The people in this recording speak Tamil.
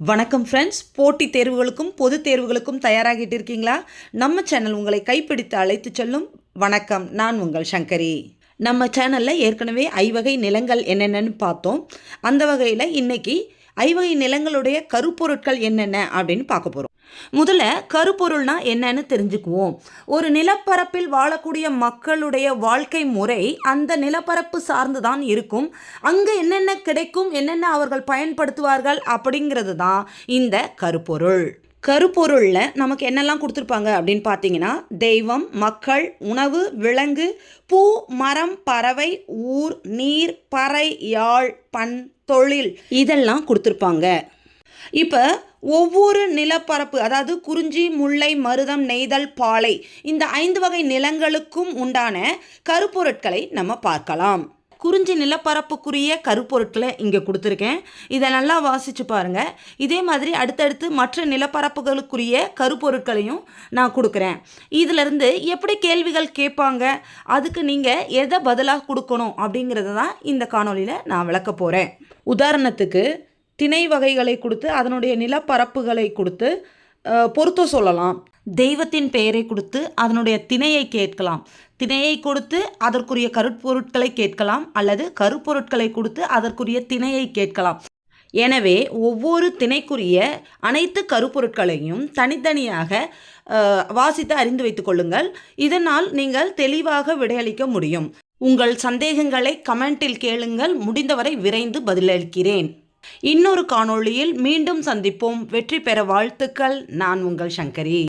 வணக்கம் ஃப்ரெண்ட்ஸ் போட்டித் தேர்வுகளுக்கும் பொதுத் தேர்வுகளுக்கும் தயாராகிட்டு இருக்கீங்களா? நம்ம சேனல் உங்களை கைப்பிடித்து அழைத்து செல்லும் வணக்கம். நான் உங்கள் சங்கரி. நம்ம சேனலில் ஏற்கனவே ஐவகை நிலங்கள் என்னென்னன்னு பார்த்தோம். அந்த வகையில் இன்றைக்கி ஐவகை நிலங்களுடைய கருப்பொருட்கள் என்னென்ன அப்படின்னு பார்க்க போகிறோம் முதல்ல கருப்பொருள்னா என்னன்னு தெரிஞ்சுக்குவோம். ஒரு நிலப்பரப்பில் வாழக்கூடிய மக்களுடைய வாழ்க்கை முறை அந்த நிலப்பரப்பு சார்ந்து தான் இருக்கும். அங்கே என்னென்ன கிடைக்கும் என்னென்ன அவர்கள் பயன்படுத்துவார்கள் அப்படிங்கிறது தான் இந்த கருப்பொருள். கருப்பொருளில் நமக்கு என்னெல்லாம் கொடுத்துருப்பாங்க அப்படின்னு பார்த்தீங்கன்னா தெய்வம் மக்கள் உணவு விலங்கு பூ மரம் பறவை ஊர் நீர் பறை யாழ் பண் தொழில் இதெல்லாம் கொடுத்துருப்பாங்க. இப்போ ஒவ்வொரு நிலப்பரப்பு அதாவது குறிஞ்சி முல்லை மருதம் நெய்தல் பாலை இந்த ஐந்து வகை நிலங்களுக்கும் உண்டான கருப்பொருட்களை நம்ம பார்க்கலாம். குறிஞ்சி நிலப்பரப்புக்குரிய கருப்பொருட்களை இங்கே கொடுத்துருக்கேன். இதை நல்லா வாசித்து பாருங்கள் இதே மாதிரி அடுத்தடுத்து மற்ற நிலப்பரப்புகளுக்குரிய கருப்பொருட்களையும் நான் கொடுக்குறேன். இதிலிருந்து எப்படி கேள்விகள் கேட்பாங்க? அதுக்கு நீங்கள் எதை பதிலாக கொடுக்கணும் அப்படிங்கிறத தான் இந்த காணொலியில் நான் விளக்க போகிறேன் உதாரணத்துக்கு திணை வகைகளை கொடுத்து அதனுடைய நிலப்பரப்புகளை கொடுத்து பொறுத்து சொல்லலாம். தெய்வத்தின் பெயரை கொடுத்து அதனுடைய திணையை கேட்கலாம். திணையை கொடுத்து அதற்குரிய கருப்பொருட்களை கேட்கலாம் அல்லது கருப்பொருட்களை கொடுத்து அதற்குரிய திணையை கேட்கலாம். எனவே ஒவ்வொரு திணைக்குரிய அனைத்து கருப்பொருட்களையும் தனித்தனியாக வாசித்து அறிந்து வைத்துக் கொள்ளுங்கள். இதனால் நீங்கள் தெளிவாக விடையளிக்க முடியும். உங்கள் சந்தேகங்களை கமெண்டில் கேளுங்கள். முடிந்தவரை விரைந்து பதிலளிக்கிறேன். இன்னொரு காணொளியில் மீண்டும் சந்திப்போம். வெற்றி பெற வாழ்த்துக்கள். நான் உங்கள் சங்கரி.